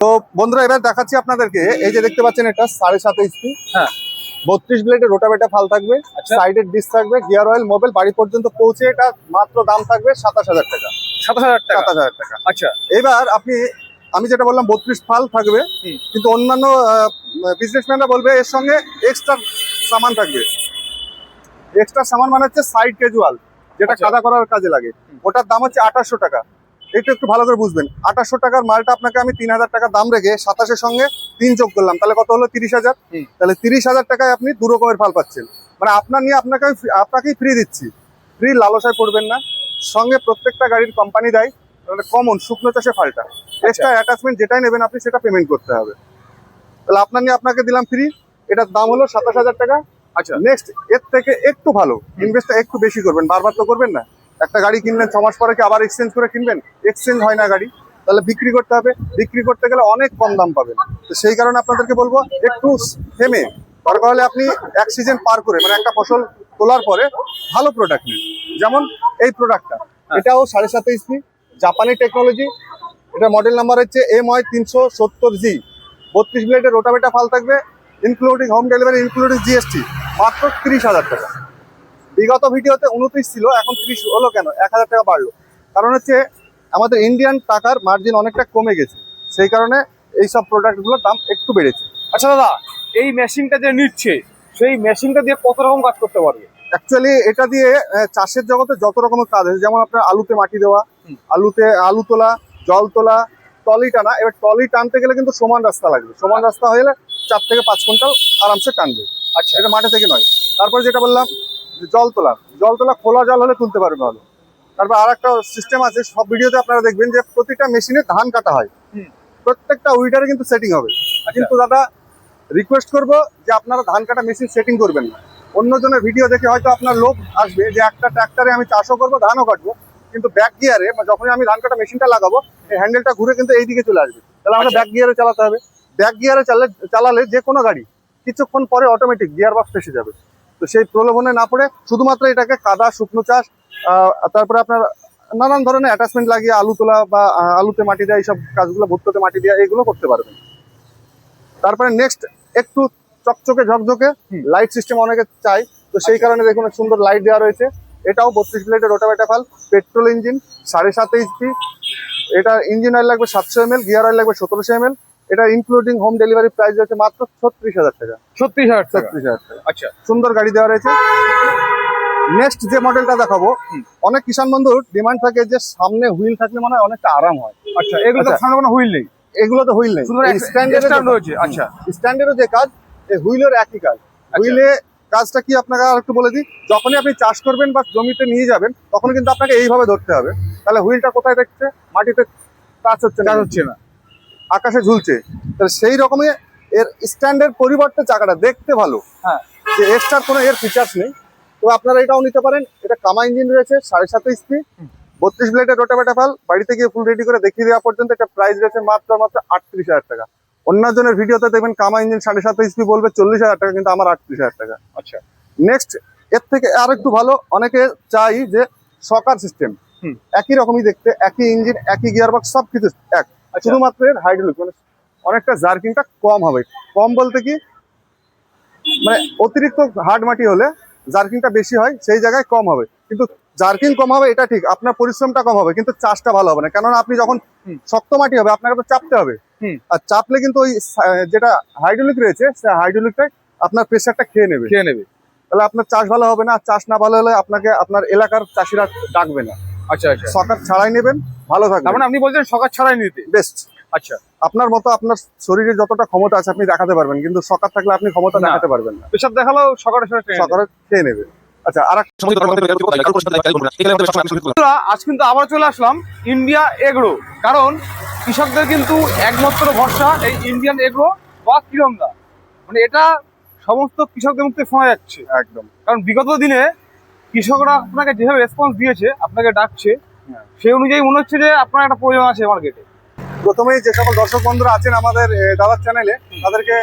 তো বন্ধুরা এবার দেখাচ্ছি আপনাদেরকে। এই যে দেখতে পাচ্ছেন এটা সাড়ে সাত এইচপি হ্যাঁ। বত্রিশ ব্লেডের রোটাবেটা ফাল থাকবে আচ্ছা। সাইডের ডিস থাকবে গিয়ার অয়েল মোবাইল বাড়ি পর্যন্ত পৌঁছে এটা মাত্র দাম থাকবে সাতাশ হাজার টাকা। সাতাশ হাজার টাকা? সাতাশ হাজার টাকা। আচ্ছা। এবার আপনি আমি যেটা বললাম বত্রিশ ফাল থাকবে কিন্তু অন্যান্য বিজনেসম্যানরা বলবে এর সঙ্গে এক্সট্রা সামান থাকবে। এক্সট্রা সামান মানে হচ্ছে সাইড ক্যাজুয়াল যেটা আচ্ছা। কাদা করার কাজে লাগে। ওটার দাম হচ্ছে আঠাশশো টাকা। এটা একটু ভালো করে বুঝবেন। আঠাশশো টাকার মালটা আপনাকে আমি তিন হাজার টাকা দাম রেখে সাতাশের সঙ্গে তিন যোগ করলাম। তাহলে কত হলো? তিরিশ হাজার। তাহলে তিরিশ হাজার টাকায় আপনি দু রকমের ফাল পাচ্ছেন। মানে আপনার নিয়ে আপনাকে আমি আপনাকেই ফ্রি দিচ্ছি। ফ্রি লালসায় পড়বেন না। সঙ্গে প্রত্যেকটা গাড়ির কোম্পানি দেয়। তাহলে কমন শুকনো চাষে ফালটা। এক্সট্রা অ্যাটাচমেন্ট যেটাই নেবেন আপনি সেটা পেমেন্ট করতে হবে। তাহলে আপনার নিয়ে আপনাকে দিলাম ফ্রি এটার দাম হলো সাতাশ হাজার টাকা। আচ্ছা। নেক্সট এর থেকে একটু ভালো। ইনভেস্টটা একটু বেশি করবেন। বারবার তো করবেন না। একটা গাড়ি কিনলেন ছ মাস পরে কি আবার এক্সচেঞ্জ করে কিনবেন? এক্সচেঞ্জ হয় না গাড়ি। তাহলে বিক্রি করতে হবে। বিক্রি করতে গেলে অনেক কম দাম পাবেন। তো সেই কারণে আপনাদেরকে বলব একটু থেমে। দরকার হলে আপনি এক সিজন পার করে মানে একটা ফসল তোলার পরে ভালো প্রোডাক্ট নিন। যেমন এই প্রোডাক্টটা এটাও সাড়ে সাত এইচপি জাপানি টেকনোলজি এটা মডেল নাম্বার হচ্ছে এম ওয়াই তিনশো সত্তর জি বত্রিশ ব্লেডের রোটাবেটা ফাল থাকবে including home delivery including GST মাত্র তিরিশ হাজার টাকা। বিগত ভিডিওতে উনত্রিশ ছিল এখন তিরিশ হলো কেন? এক হাজার টাকা বাড়লো। কারণ হচ্ছে আমাদের ইন্ডিয়ান টাকার মার্জিন অনেকটা কমে গেছে। সেই কারণে এই সব প্রোডাক্টগুলোর দাম একটু বেড়েছে। আচ্ছা দাদা এই মেশিনটা যে নিচ্ছে সেই মেশিনটা দিয়ে কত রকম কাজ করতে পারবে? অ্যাকচুয়ালি এটা দিয়ে চাষের জগতে যত রকমের কাজ আছে যেমন আপনার আলুতে মাটি দেওয়া আলুতে আলু তোলা জল তোলা টলি টানা এবার টলি টানতে গেলে কিন্তু সমান রাস্তা লাগবে। সমান রাস্তা হলে চার থেকে পাঁচ কুইন্টাল আরামসে টানবে। আচ্ছা। এটা মাঠে থেকে নয়। তারপরে যেটা বললাম জল তোলা জল তোলা খোলা জল হলে তুলতে পারবে ভালো। তারপর আর একটা সিস্টেম আছে সব ভিডিওতে আপনারা দেখবেন যে প্রতিটা মেশিনে ধান কাটা হয়। প্রত্যেকটা উইডারে কিন্তু সেটিং হবে। আচ্ছা কিন্তু দাদা রিকোয়েস্ট করব যে আপনারা ধান কাটা মেশিন সেটিং করবেন না। অন্যজনের ভিডিও দেখে হয়তো আপনার লোক আসবে যে একটা ট্র্যাক্টরে আমি চাষও করব ধানও কাটবো। কিন্তু ব্যাক গিয়ারে যখনই আমি ধান কাটা মেশিনটা লাগাবো এই হ্যান্ডেলটা ঘুরে কিন্তু এই দিকে চলে আসবে। তাহলে আমাকে আচ্ছা। ব্যাক গিয়ারে চালাতে হবে। ব্যাক গিয়ারে চালালে চালালে যে কোনো গাড়ি কিছুক্ষণ পরে অটোমেটিক গিয়ার বক্স ফেসে যাবে। তো সেই প্রলোভনে না পড়ে শুধুমাত্র এটাকে কাদা শুকনো চাষ তারপরে আপনার নানান ধরনের অ্যাটাচমেন্ট লাগিয়ে আলু তোলা বা আলুতে মাটি দেওয়া এইসব কাজগুলো ভুট্টোতে মাটি দেওয়া এগুলো করতে পারবেন। তারপরে নেক্সট একটু চকচকে ঝকঝকে লাইট সিস্টেম অনেকে চাই তো সেই আচ্ছা। কারণে দেখুন সুন্দর লাইট দেওয়া রয়েছে। এটাও বত্রিশ প্লেটের রোটাভেটা ফাল পেট্রোল ইঞ্জিন সাড়ে সাত এইচপি এটা ইঞ্জিন অয়েল লাগবে সাতশো এম এল গিয়ার অয়েল লাগবে সতেরোশো এম এল এটা ইনক্লুডিং হোম ডেলিভারি প্রাইস রয়েছে মাত্র ছত্রিশ হাজার টাকা। ছত্রিশ হাজার ছত্রিশ হাজার টাকা। আচ্ছা। সুন্দর গাড়ি দেওয়া রয়েছে। নেক্সট যে মডেলটা দেখাবো অনেক কিষান বন্ধুর ডিমান্ড থাকে যে সামনে হুইল থাকলে মনে অনেকটা আরাম হয়। আচ্ছা এগুলো তো আচ্ছা। সামনে কোনো হুইল নেই। এগুলো তো হুইল নেই। শুধু এই স্ট্যান্ড রয়েছে আচ্ছা। স্ট্যান্ডার্ডও যে কাজ এই হুইলের একই কাজ। হুইলে কাজটা কি আপনাকে আর একটু বলে দিই? যখনই আপনি চাষ করবেন বা জমিতে নিয়ে যাবেন তখন কিন্তু আপনাকে এইভাবে ধরতে হবে। তাহলে হুইলটা কোথায় দেখছে? মাটিতে টাচ হচ্ছে না। হচ্ছে না। আকাশে ঝুলছে। তাহলে সেই রকমই এর স্ট্যান্ডের পরিবর্তে চাকাটা দেখতে ভালো। হ্যাঁ। যে এক্সট্রা কোনো এর ফিচার্স নেই। তো আপনারা এটাও নিতে পারেন। এটা কামা ইঞ্জিন রয়েছে সাড়ে সাত স্পি হুম। বত্রিশ ব্লেডের রোটাভেটা ফাল বাড়িতে গিয়ে ফুল রেডি করে দেখিয়ে দেওয়া পর্যন্ত এটা প্রাইস রয়েছে মাত্র মাত্র আটত্রিশ হাজার টাকা। অন্যজনের ভিডিওতে দেখবেন কামা ইঞ্জিন সাড়ে সাত স্পি বলবে চল্লিশ হাজার টাকা কিন্তু আমার আটত্রিশ হাজার টাকা। আচ্ছা। নেক্সট এর থেকে আর একটু ভালো অনেকে চাই যে সকার সিস্টেম একই রকমই দেখতে একই ইঞ্জিন একই গিয়ার বক্স সব কিছু এক। শুধুমাত্র এর হাইড্রোলিক মানে অনেকটা জার্কিংটা কম হবে। কম বলতে কি মানে অতিরিক্ত হার্ড মাটি হলে জার্কিংটা বেশি হয় সেই জায়গায় কম হবে। কিন্তু জার্কিং কম হবে এটা ঠিক আপনার পরিশ্রমটা কম হবে কিন্তু চাষটা ভালো হবে না। কেননা আপনি যখন শক্ত মাটি হবে আপনাকে তো চাপতে হবে। আর চাপলে কিন্তু ওই যেটা হাইড্রোলিক রয়েছে সে হাইড্রোলিকটাই আপনার প্রেশারটা খেয়ে নেবে। খেয়ে নেবে। তাহলে আপনার চাষ ভালো হবে না চাষ না ভালো হলে আপনাকে আপনার এলাকার চাষিরা ডাকবে না। আচ্ছা আচ্ছা। সকার ছাড়াই নেবেন ভালো তার থাকবে মানে আপনি বলছেন সকাল ছাড়াই নিতে? বেস্ট। আচ্ছা। আপনার মতো আপনার শরীরে যতটা ক্ষমতা আছে আপনি দেখাতে পারবেন কিন্তু সকার থাকলে আপনি ক্ষমতা দেখাতে পারবেন না। পেশাব দেখাল সকালে সকালে সকালে খেয়ে নেবে। আচ্ছা আর আজ কিন্তু আবার চলে আসলাম ইন্ডিয়া এগ্রো। কারণ কৃষকদের কিন্তু একমাত্র ভরসা এই ইন্ডিয়ান এগ্রো বা কিরমদা মানে এটা সমস্ত কৃষকদের শোনা যাচ্ছে। একদম। কারণ বিগত দিনে কৃষকরা আপনাকে যেভাবে রেসপন্স দিয়েছে আপনাকে ডাকছে। সেই অনুযায়ী মনে হচ্ছে যে আপনার একটা প্রয়োজন আছে মার্কেটে প্রথমেই যে সকল দর্শক বন্ধুরা আছেন আমাদের দাদার চ্যানেলে তাদেরকে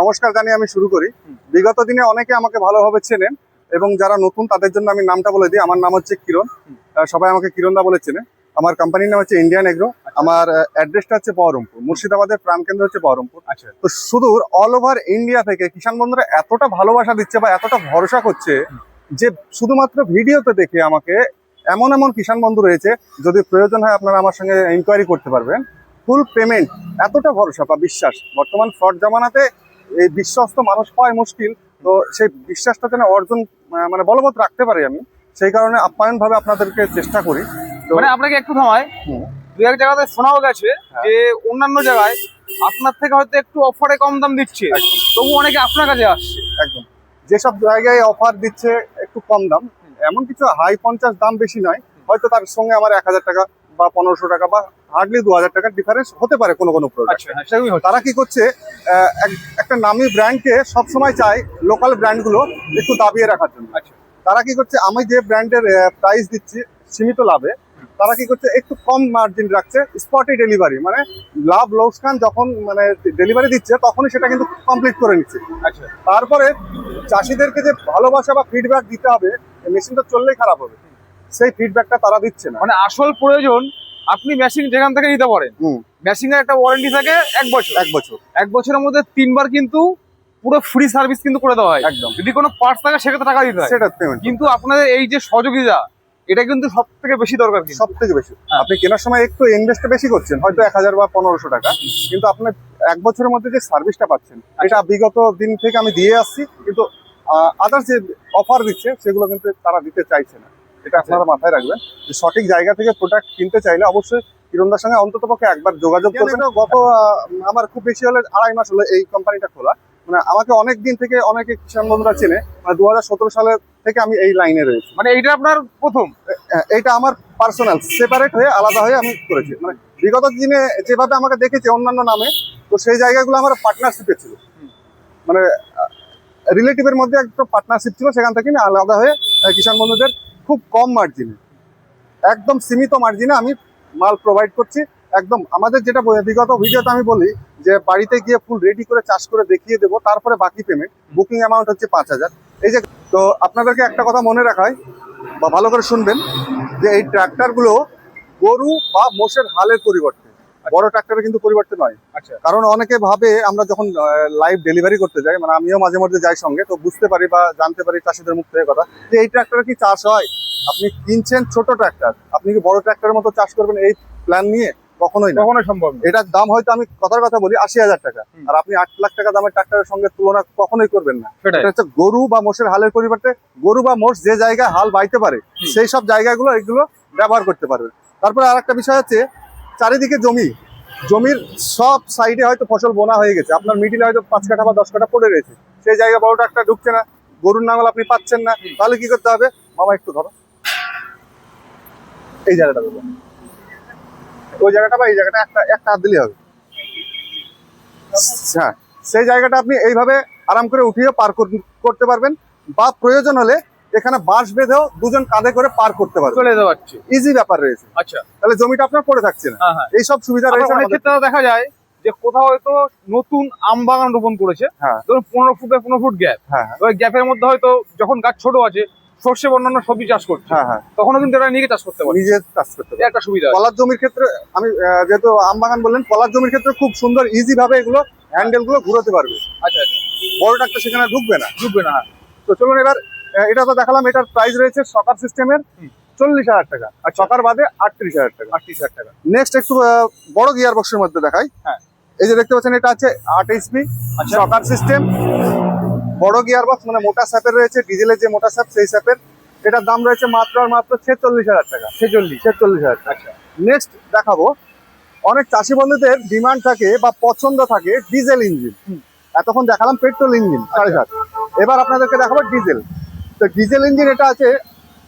নমস্কার জানিয়ে আমি শুরু করি। বিগত দিনে অনেকে আমাকে ভালোভাবে চেনেন এবং যারা নতুন তাদের জন্য আমি নামটা বলে দিই। আমার নাম হচ্ছে কিরণ। সবাই আমাকে কিরণ দা বলে চেনে। আমার কোম্পানির নাম হচ্ছে ইন্ডিয়ান এগ্রো আমার অ্যাড্রেসটা হচ্ছে বহরমপুর। মুর্শিদাবাদের প্রাণকেন্দ্র হচ্ছে বহরমপুর। আচ্ছা। তো শুধু অল ওভার ইন্ডিয়া থেকে কিষাণ বন্ধুরা এতটা ভালোবাসা দিচ্ছে বা এতটা ভরসা করছে যে শুধুমাত্র ভিডিওতে দেখে আমাকে এমন এমন কিষাণ বন্ধু রয়েছে যদি প্রয়োজন হয় আপনারা আমার সঙ্গে ইনকোয়ারি করতে পারবেন। ফুল পেমেন্ট এতটা ভরসা বা বিশ্বাস। বর্তমান ফ্রড জামানাতে এই বিশ্বস্ত মানুষ পাওয়াই মুশকিল। তো সেই বিশ্বাসটা যেন অর্জন মানে বলবৎ রাখতে পারি আমি সেই কারণে আপ্যায়ন ভাবে আপনাদেরকে চেষ্টা করি। মানে আপনাকে একটু থামায় দু এক জায়গাতে শোনাও গেছে হ্যাঁ। যে অন্যান্য জায়গায় আপনার থেকে হয়তো একটু অফারে কম দাম দিচ্ছে। তবু অনেকে আপনার কাছে আসছে। একদম। যেসব জায়গায় অফার দিচ্ছে একটু কম দাম। এমন কিছু হাই পঞ্চাশ দাম বেশি নয়। হয়তো তার সঙ্গে আমার এক হাজার টাকা বা পনেরোশো টাকা বা হার্ডলি দু হাজার টাকার ডিফারেন্স হতে পারে কোনো কোনো প্রোডাক্ট আচ্ছা হ্যাঁ তারা কি করছে এক- একটা নামি ব্র্যান্ডকে সবসময় চায় লোকাল ব্র্যান্ডগুলো একটু দাবিয়ে রাখার জন্য। আচ্ছা। তারা কি করছে আমি যে ব্র্যান্ডের প্রাইস দিচ্ছি সীমিত লাভে তারা কি করছে? একটু কম মার্জিন রাখছে স্পটে ডেলিভারি মানে লাভ লোকসান যখন মানে ডেলিভারি দিচ্ছে তখনই সেটা কিন্তু কমপ্লিট করে নিচ্ছে। আচ্ছা। তারপরে চাষিদেরকে যে ভালোবাসা বা ফিডব্যাক দিতে হবে মেশিনটা চললেই খারাপ হবে। সেই ফিডব্যাকটা তারা দিচ্ছে না। মানে আসল প্রয়োজন আপনি মেশিন যেখান থেকে নিতে পারেন। মেশিন এর একটা ওয়ারেন্টি থাকে এক বছর। এক বছর। এক বছরের মধ্যে তিনবার কিন্তু পুরো ফ্রি সার্ভিস কিন্তু করে দেওয়া হয়। একদম। যদি কোনো পার্টস থাকে সেক্ষেত্রে টাকা দিতে হয়। সেটা কিন্তু আপনাদের এই যে সহযোগিতা এটা কিন্তু সব থেকে বেশি দরকার সব থেকে বেশি। হ্যাঁ। আপনি কেনার সময় একটু ইনভেস্টটা বেশি করছেন হয়তো এক হাজার বা পনেরোশো টাকা। কিন্তু আপনার এক বছরের মধ্যে যে সার্ভিসটা পাচ্ছেন আচ্ছা। এটা বিগত দিন থেকে আমি দিয়ে আসছি কিন্তু আদার্স যে অফার দিচ্ছে সেগুলো কিন্তু তারা দিতে চাইছে না। এটা আচ্ছা। আপনারা মাথায় রাখবেন। যে সঠিক জায়গা থেকে প্রোডাক্ট কিনতে চাইলে অবশ্যই কিরণদার সঙ্গে অন্তত পক্ষে একবার যোগাযোগ করবেন। গত আমার খুব বেশি হলে আড়াই মাস হলো এই কোম্পানিটা খোলা। মানে আমাকে অনেক দিন থেকে অনেকে কিষাণ বন্ধুরা চেনে মানে দু সালে থেকে আমি এই লাইনে রয়েছি। মানে এইটা আপনার প্রথম? এইটা আমার পার্সোনাল সেপারেট হয়ে আলাদা হয়ে আমি করেছি। মানে বিগত দিনে যেভাবে আমাকে দেখেছে অন্যান্য নামে তো সেই জায়গাগুলো আমার পার্টনারশিপে ছিল। মানে রিলেটিভের মধ্যে একটা পার্টনারশিপ ছিল সেখান থেকে আমি আলাদা হয়ে কিষাণ বন্ধুদের খুব কম মার্জিনে একদম সীমিত মার্জিনে আমি মাল প্রোভাইড করছি। একদম আমাদের যেটা বিগত ভিডিওতে আমি বলি যে বাড়িতে গিয়ে ফুল রেডি করে চাষ করে দেখিয়ে দেবো তারপরে বাকি পেমেন্ট বুকিং অ্যামাউন্ট হচ্ছে পাঁচ হাজার। এই যে তো আপনাদেরকে একটা কথা মনে রাখায় বা ভালো করে শুনবেন যে এই ট্রাক্টরগুলো গরু বা মোষের হালের পরিবর্তে বড় ট্রাক্টরের কিন্তু পরিবর্তে নয়। আচ্ছা। কারণ অনেকে ভাবে আমরা যখন লাইভ ডেলিভারি করতে যাই মানে আমিও মাঝে মধ্যে যাই সঙ্গে তো বুঝতে পারি বা জানতে পারি চাষিদের মুখ থেকে কথা যে এই ট্রাক্টরে কি চাষ হয়? আপনি কিনছেন ছোট ট্রাক্টর আপনি কি বড় ট্রাক্টরের মতো চাষ করবেন এই প্ল্যান নিয়ে? কখনোই না। কখনোই সম্ভব এটার দাম হয়তো আমি কথার কথা বলি আশি হাজার টাকা। আর আপনি আট লাখ টাকা দামের ট্রাক্টরের সঙ্গে তুলনা কখনোই করবেন না। এটা হচ্ছে গরু বা মোষের হালের পরিবর্তে গরু বা মোষ যে জায়গায় হাল বাইতে পারে সেই সব জায়গাগুলো এগুলো ব্যবহার করতে পারবে তারপরে আর একটা বিষয় হচ্ছে চারিদিকে জমি। জমির সব সাইডে হয়তো ফসল বোনা হয়ে গেছে। আপনার মিডিলে হয়তো পাঁচ কাঠা বা দশ কাঠা পড়ে রয়েছে। সেই জায়গায় বড় ট্রাক্টর ঢুকছে না গরুর নাঙল আপনি পাচ্ছেন না। তাহলে কি করতে হবে? মামা একটু ধরো। এই জায়গাটা ওই জায়গাটা বা এই জায়গাটা একটা একটা হাত দিলেই হবে। হ্যাঁ সেই জায়গাটা আপনি এইভাবে আরাম করে উঠিয়ে পার কর- করতে পারবেন বা প্রয়োজন হলে এখানে বাঁশ বেঁধেও দুজন কাঁধে করে পার করতে পারবেন। চলে যেতে পারছি ইজি ব্যাপার রয়েছে। আচ্ছা। তাহলে জমিটা আপনার পড়ে থাকছে না। হ্যাঁ হ্যাঁ। এইসব সুবিধা রয়েছে অনেক ক্ষেত্রে দেখা যায় যে কোথাও হয়তো নতুন আম বাগান রোপণ করেছে। হ্যাঁ। ধরুন পনেরো ফুট বাই পনেরো ফুট গ্যাপ ওই গ্যাপের মধ্যে হয়তো যখন গাছ ছোট আছে সর্ষে অন্যান্য সবজি চাষ করছে। হ্যাঁ হ্যাঁ। তখনও কিন্তু এটা নিয়ে চাষ করতে পারে। নিজে কাজ করতে এটা একটা সুবিধা। কলার জমির ক্ষেত্রে আমি যেহেতু আম বাগান বললেন কলার জমির ক্ষেত্রে খুব সুন্দর ইজি ভাবে এগুলো হ্যান্ডেলগুলো ঘুরোতে পারবে। আচ্ছা আচ্ছা। বড় ট্রাক্টর সেখানে ঢুকবে না। ঢুকবে না হ্যাঁ। তো চলুন এবার এটা তো দেখালাম এটার প্রাইস রয়েছে সকার সিস্টেমের। চল্লিশ হাজার টাকা আর সকার বাদে আটত্রিশ হাজার টাকা। আটত্রিশ হাজার টাকা। নেক্সট একটু বড় গিয়ার বক্সের মধ্যে দেখাই। হ্যাঁ। এই যে দেখতে পাচ্ছেন এটা আছে আট এইচপি আচ্ছা। সকার সিস্টেম বড় গিয়ার বক্স মানে মোটা স্যাপের রয়েছে ডিজেলের যে মোটা স্যাপ সেই স্যাপের এটার দাম রয়েছে মাত্র আর মাত্র ছেচল্লিশ হাজার টাকা। ছেচল্লিশ। ছেচল্লিশ হাজার টাকা। আচ্ছা। নেক্সট দেখাবো। অনেক চাষি বন্ধুদের ডিমান্ড থাকে বা পছন্দ থাকে ডিজেল ইঞ্জিন। এতক্ষণ দেখালাম পেট্রোল ইঞ্জিন সাড়ে সাত। এবার আপনাদেরকে দেখাবো ডিজেল। তো ডিজেল ইঞ্জিন এটা আছে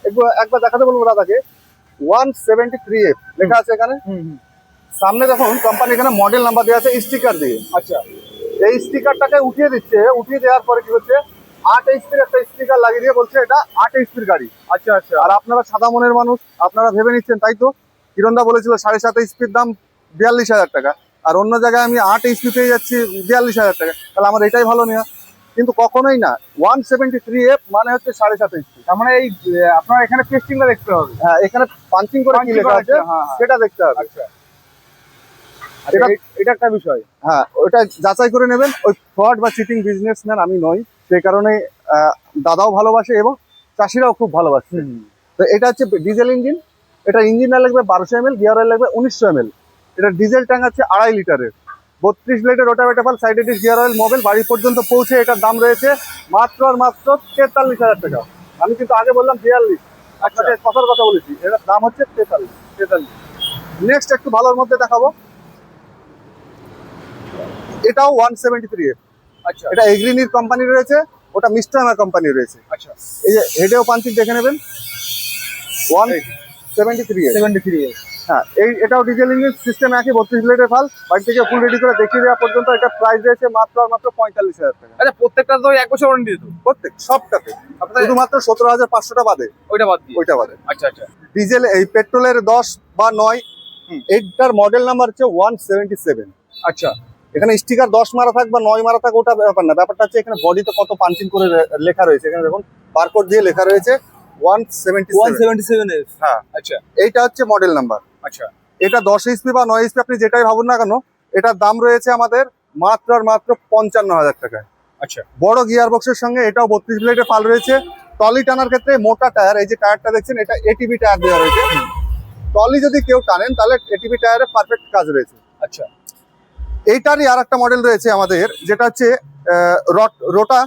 একবার- দেখাতে বলব দাদাকে। ওয়ান সেভেন্টি থ্রি এফ লেখা আছে এখানে। সামনে দেখুন কোম্পানি এখানে মডেল নাম্বার দেওয়া আছে স্টিকার দিয়ে। আচ্ছা। এই স্টিকারটাকে উঠিয়ে দিচ্ছে উঠিয়ে দেওয়ার পরে কি হচ্ছে? আট এইচপির একটা স্টিকার লাগিয়ে দিয়ে বলছে এটা আট এইচপির গাড়ি। আচ্ছা আচ্ছা। আর আপনারা সাদা মনের মানুষ আপনারা ভেবে নিচ্ছেন তাই তো? কিরণদা বলেছিল সাড়ে সাত এইচপির দাম বিয়াল্লিশ হাজার টাকা। আর অন্য জায়গায় আমি আট এইচপি পেয়ে যাচ্ছি বিয়াল্লিশ হাজার টাকা। তাহলে আমার এটাই ভালো নেওয়া কিন্তু কখনোই না ওয়ান সেভেন্টি থ্রি এফ মানে হচ্ছে সাড়ে সাত এইচপি তার মানে এই আপনার এখানে টেস্টিংটা দেখতে হবে। হ্যাঁ এখানে পাঞ্চিং করে কি লেখা আছে? হ্যাঁ, হ্যাঁ। সেটা দেখতে হবে। আচ্ছা, এটা- এটা একটা বিষয়। হ্যাঁ ওটা যাচাই করে নেবেন। ওই ফ্রড বা চিটিং বিজনেসম্যান আমি নই। সেই কারণে দাদাও ভালোবাসে এবং চাষিরাও খুব ভালোবাসে। তো এটা হচ্ছে ডিজেল ইঞ্জিন এটা ইঞ্জিন লাগবে বারোশো এম এল গিয়ার অয়েল লাগবে উনিশশো এম এল এটা ডিজেল ট্যাঙ্ক আছে আড়াই লিটারের। বত্রিশ লিটার রোটাভেটাফাল সাইডে ডিস গিয়ার অয়েল মোবাইল বাড়ি পর্যন্ত পৌঁছে এটার দাম রয়েছে মাত্র আর মাত্র তেতাল্লিশ হাজার টাকা। আমি কিন্তু আগে বললাম বিয়াল্লিশ। আপনাকে কথার কথা বলেছি এটার দাম হচ্ছে তেতাল্লিশ তেতাল্লিশ। নেক্সট একটু ভালোর মধ্যে দেখাবো। এটাও ওয়ান সেভেন্টি থ্রি এফ আচ্ছা। এটা এগ্রিনির কোম্পানি রয়েছে ওটা মিস্টানা কোম্পানি রয়েছে। আচ্ছা। এই যে হেডেও পাঞ্চিং দেখে নেবেন। One seventy three seventy three হ্যাঁ এই এটাও ডিজেল ইঞ্জিন সিস্টেম একই বত্রিশ লিটার ফাল। বাড়ি থেকে ফুল রেডি করে দেখিয়ে দেওয়া পর্যন্ত এটা প্রাইস রয়েছে মাত্র আর মাত্র পঁয়তাল্লিশ হাজার টাকা। আচ্ছা প্রত্যেকটা তো এক বছর ওয়ারেন্টি দিত? প্রত্যেক সবটাতে। শুধুমাত্র সতেরো হাজার পাঁচশোটা বাদে। ওইটা বাদ ওইটা বাদে। আচ্ছা আচ্ছা। ডিজেল এই পেট্রোলের দশ বা নয় এইটার মডেল নাম্বার হচ্ছে ওয়ান সেভেন্টি সেভেন আচ্ছা। এখানে স্টিকার দশ মারা থাক বা নয় মারা থাক ওটা ব্যাপার না। ব্যাপারটা হচ্ছে এখানে বডিতে কত পাঞ্চিং করে লেখা রয়েছে। এখানে দেখুন বারকোড দিয়ে লেখা রয়েছে one seventy one seventy seven হ্যাঁ। আচ্ছা। এইটা হচ্ছে মডেল নাম্বার আচ্ছা। এটা দশ এইচপি বা নয় এইচপি আপনি যেটাই ভাবুন না কেন এটার দাম রয়েছে আমাদের মাত্র আর মাত্র পঞ্চান্ন হাজার টাকায়। আচ্ছা। বড় গিয়ার বক্সের সঙ্গে এটাও বত্রিশ ব্লেডের ফাল রয়েছে। টলি টানার ক্ষেত্রে মোটা টায়ার এই যে টায়ারটা দেখছেন এটা এটিভি টায়ার দেওয়া রয়েছে। টলি যদি কেউ টানেন তাহলে এটিভি টায়ারে পারফেক্ট কাজ রয়েছে। আচ্ছা। এইটারই আর একটা মডেল রয়েছে আমাদের যেটা হচ্ছে রট- রোটা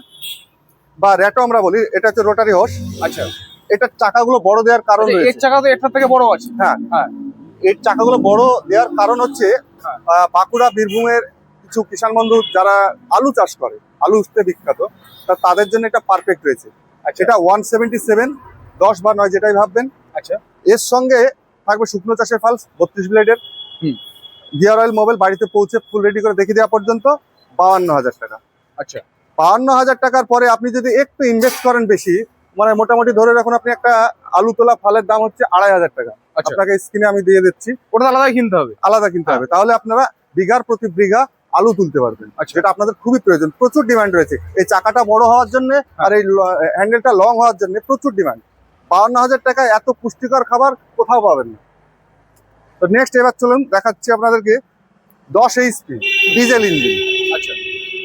বা র্যাটো আমরা বলি এটা হচ্ছে রোটারি হোস আচ্ছা। এটার চাকাগুলো বড় দেওয়ার কারণ আচ্ছা, এর চাকা তো এটার থেকে বড় আছে। হ্যাঁ। হ্যাঁ। এর চাকাগুলো বড় দেওয়ার কারণ হচ্ছে হ্যাঁ। বাঁকুড়া বীরভূমের কিছু কিষাণ বন্ধু যারা আলু চাষ করে আলু উঠতে বিখ্যাত তা তাদের জন্য এটা পারফেক্ট রয়েছে। আচ্ছা। এটা ওয়ান সেভেন্টি সেভেন দশ বা নয় যেটাই ভাববেন। আচ্ছা। এর সঙ্গে থাকবে শুকনো চাষের ফালস বত্রিশ ব্লেডের হুম। গিয়ার অয়েল মোবাইল বাড়িতে পৌঁছে ফুল রেডি করে দেখে দেওয়া পর্যন্ত বাউান্ন হাজার টাকা। আচ্ছা। বাউান্ন হাজার টাকার পরে আপনি যদি একটু ইনভেস্ট করেন বেশি মানে মোটামুটি ধরে রাখুন আপনি একটা আলু তোলা ফলের দাম হচ্ছে আড়াই হাজার টাকা। আচ্ছা। আপনাকে স্ক্রিনে আমি দিয়ে দিচ্ছি। ওটা তো আলাদাই কিনতে হবে। আলাদা কিনতে হবে। তাহলে আপনারা বিঘার প্রতি বিঘা আলু তুলতে পারবেন। আচ্ছা। যেটা আপনাদের খুবই প্রয়োজন। প্রচুর ডিমান্ড রয়েছে। এই চাকাটা বড় হওয়ার জন্য আর এই হ্যান্ডেলটা লং হওয়ার জন্য প্রচুর ডিমান্ড বাউন্ন হাজার টাকায় এত পুষ্টিকর খাবার কোথাও পাবেন না। তো নেক্সট এবার চলুন দেখাচ্ছি আপনাদেরকে দশ এইচপি ডিজেল ইঞ্জিন আচ্ছা।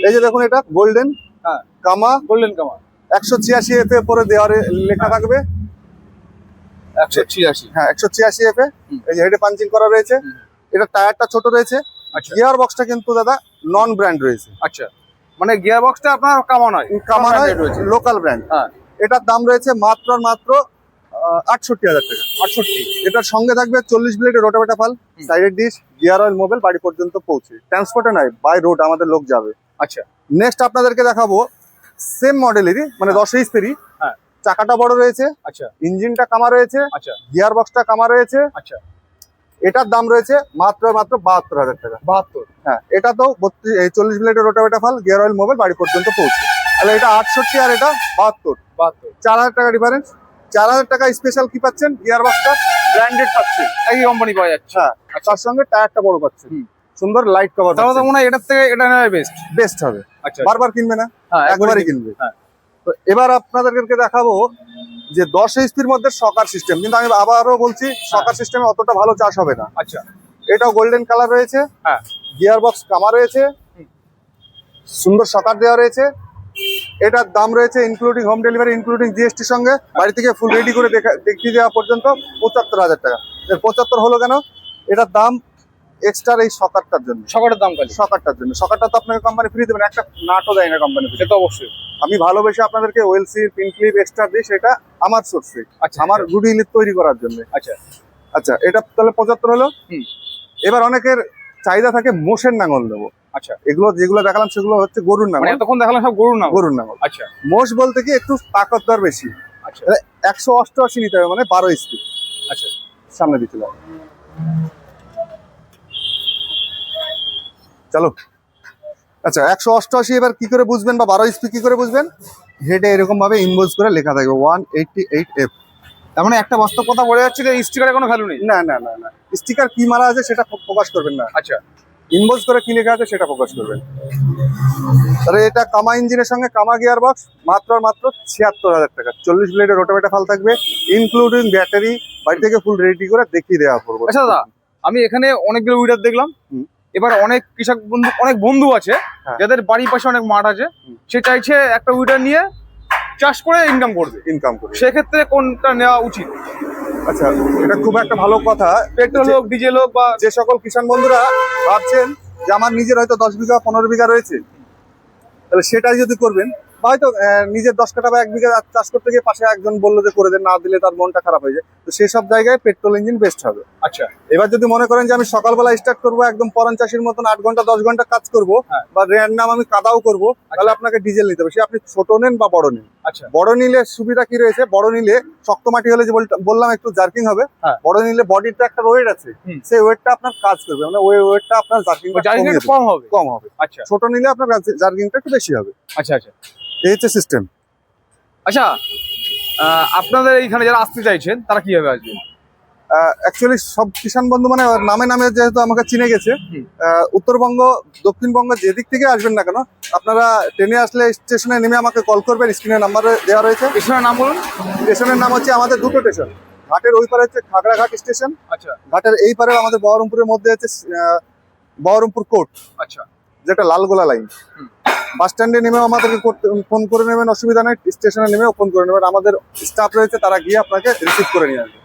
এই যে দেখুন এটা গোল্ডেন হ্যাঁ। কামা। গোল্ডেন কামা। একশো ছিয়াশি এফ এ পরে দেওয়ারে লেখা থাকবে। একশো ছিয়াশি। হ্যাঁ একশো ছিয়াশি এফ এ। এই যে হেডে পাঞ্চিং করা রয়েছে। এটা টায়ারটা ছোট রয়েছে। আচ্ছা। গিয়ার বক্সটা কিন্তু দাদা নন ব্র্যান্ড রয়েছে। আচ্ছা। মানে গিয়ার বক্সটা আপনার কামা নয়। লোকাল ব্র্যান্ড হ্যাঁ। এটার দাম রয়েছে মাত্র মাত্র আটষট্টি হাজার টাকা। আটষট্টি। এটার সঙ্গে থাকবে চল্লিশ ব্লেডের রোটাভেটা ফাল। সাইডের ডিশ গিয়ার অয়েল মোবাইল বাড়ি পর্যন্ত পৌঁছে। ট্রান্সপোর্টে নয় বাই রোড আমাদের লোক যাবে। আচ্ছা। নেক্সট আপনাদেরকে দেখাবো সেম মডেলেরই মানে দশ এইচপিরই হ্যাঁ। চাকাটা বড় রয়েছে আচ্ছা। ইঞ্জিনটা কামা রয়েছে আচ্ছা। গিয়ার বক্সটা কামা রয়েছে। আচ্ছা। এটার দাম রয়েছে মাত্র মাত্র বাহাত্তর হাজার টাকা। বাহাত্তর। হ্যাঁ এটা তো বত্রিশ চল্লিশ ব্লেডের রোটাভেটা ফাল গিয়ার অয়েল মোবাইল বাড়ি পর্যন্ত পৌঁছে। তাহলে এটা আটষট্টি আর এটা বাহাত্তর। বাহাত্তর। চার হাজার টাকা ডিফারেন্স চার হাজার টাকা স্পেশাল কি পাচ্ছেন গিয়ার বক্সটা ব্র্যান্ডেড পাচ্ছেন একই কোম্পানি পাওয়া যাচ্ছে। হ্যাঁ। আর তার সঙ্গে টায়ারটা বড় পাচ্ছেন। সুন্দর লাইট কভার তাহলে তো মনে হয় এটার থেকে এটা নেওয়া বেস্ট বেস্ট হবে। আচ্ছা। বারবার কিনবে না? হ্যাঁ একবারই কিনবে। হ্যাঁ। তো এবার আপনাদেরকে দেখাবো যে দশ এইচপির মধ্যে সকার সিস্টেম কিন্তু আমি আবারও বলছি সকার সিস্টেমে অতটা ভালো চাষ হবে না। আচ্ছা। এটাও গোল্ডেন কালার রয়েছে। হ্যাঁ। গিয়ার বক্স কামা রয়েছে। সুন্দর সকার দেওয়া রয়েছে। এটার দাম রয়েছে including home delivery including GST সঙ্গে। বাড়ি থেকে ফুল রেডি করে দেখিয়ে দেওয়া পর্যন্ত পঁচাত্তর হাজার টাকা। এর পঁচাত্তর হলো কেন? এটার দাম এক্সট্রা এই সকারটার জন্য। সকালের দাম কালি সকারটার জন্য। সকারটা তো আপনাকে কোম্পানি ফ্রি দেবেন একটা নাটও দেয় না কোম্পানি ফ্রি সে তো অবশ্যই। আমি ভালোবেসে আপনাদেরকে ওয়েলসি পিন ক্লিপ এক্সট্রা দিই সেটা আমার সোর্সে আচ্ছা আমার গুড তৈরি করার জন্য। আচ্ছা। আচ্ছা এটা তাহলে পঁচাত্তর হলো? এবার অনেকের চাহিদা থাকে মোষের নাঙল দেবো। আচ্ছা এগুলো যেগুলো দেখালাম সেগুলো হচ্ছে গরুর মানে নাঙল এতক্ষণ দেখালাম সব গরুর নাম গরুর নাঙল। আচ্ছা। মোষ বলতে কি একটু তাকতদার বেশি। আচ্ছা। একশো অষ্টআশি নিতে হবে মানে বারো স্পিড। আচ্ছা। সামনে দিতে হবে। চলো। আচ্ছা একশো অষ্টআশি এবার কি করে বুঝবেন বা বারো স্পিড কি করে বুঝবেন? হেডে এরকম ভাবে ইনভোজ করে লেখা থাকবে ওয়ান এইটটি এইট এফ তার মানে একটা বাস্তব কথা বলে যাচ্ছে যে স্টিকারে কোনো ভ্যালু নেই। না না না না। স্টিকার কি মারা আছে সেটা প্রকাশ করবেন না। আচ্ছা। ইনভোজ করে কি লেখা আছে সেটা প্রকাশ করবেন। তাহলে এটা কামা ইঞ্জিনের সঙ্গে কামা গিয়ার বক্স মাত্র মাত্র ছিয়াত্তর হাজার টাকা। চল্লিশ ব্লেডের রোটাভেটা ফাল থাকবে ইনক্লুডিং ব্যাটারি বাড়ি থেকে ফুল রেডি করে দেখিয়ে দেওয়া করব। আচ্ছা দাদা আমি এখানে অনেকগুলো উইডার দেখলাম। এবার অনেক কৃষক বন্ধু অনেক বন্ধু আছে হ্যাঁ। যাদের বাড়ির পাশে অনেক মাঠ আছে। সে চাইছে একটা উইডার নিয়ে চাষ করে ইনকাম করবে ইনকাম করবে সেক্ষেত্রে কোনটা নেওয়া উচিত? আচ্ছা এটা খুব একটা ভালো কথা। পেট্রোল হোক ডিজেল হোক বা যে সকল কিষাণ বন্ধুরা ভাবছেন যে আমার নিজের হয়তো দশ বিঘা পনেরো বিঘা রয়েছে তাহলে সেটাই যদি করবেন বা হয়তো নিজের দশ কাটা বা এক বিঘা চাষ করতে গিয়ে পাশে একজন বলল যে করে দেন না দিলে তার মনটা খারাপ হয়ে যায়। তো সেই সব জায়গায় পেট্রোল ইঞ্জিন বেস্ট হবে। আচ্ছা। এবার যদি মনে করেন যে আমি সকালবেলা স্টার্ট করব একদম পরাঞ্চাশির মতন আট ঘণ্টা দশ ঘণ্টা কাজ করব হ্যাঁ। বা র্যান্ডাম আমি কাদাও করব তাহলে আপনাকে ডিজেল নিতে হবে। সে আপনি ছোট নেন বা বড় নেন। আচ্ছা। বড় নিলে সুবিধা কি রয়েছে? বড় নিলে শক্ত মাটি হলে যে বললাম একটু জার্কিং হবে। হ্যাঁ। বড় নিলে বডিতে একটা ওয়েট আছে। সেই ওয়েটটা আপনার কাজ করবে। মানে ওই ওয়েটটা আপনার জার্কিং কম হবে। কম হবে। আচ্ছা। ছোট নিলে আপনার জার্কিংটা একটু বেশি হবে। আচ্ছা আচ্ছা। এই হচ্ছে সিস্টেম আচ্ছা আপনাদের এইখানে যারা আসতে চাইছেন তারা কীভাবে আসবে অ্যাকচুয়ালি সব কিষাণ বন্ধু মানে নামে নামে যেহেতু আমাকে চিনে গেছে উত্তরবঙ্গ দক্ষিণবঙ্গ যেদিক থেকে আসবেন না কেন আপনারা ট্রেনে আসলে স্টেশনে নেমে আমাকে কল করবেন স্ক্রিনে নাম্বার দেওয়া রয়েছে। স্টেশনের নাম বলুন। স্টেশনের নাম হচ্ছে আমাদের দুটো স্টেশন ঘাটের ওই পারে হচ্ছে খাগড়াঘাট স্টেশন আচ্ছা। ঘাটের এই পারে আমাদের বহরমপুরের মধ্যে হচ্ছে বহরমপুর কোর্ট আচ্ছা। যেটা লালগোলা লাইন। বাস স্ট্যান্ডে নেমেও আমাদেরকে ফোন করে নেবেন, অসুবিধা নেই, স্টেশনে নেমেও ফোন করে নেবেন। আমাদের স্টাফ রয়েছে, তারা গিয়ে আপনাকে রিসিভ করে নিয়ে আসবে।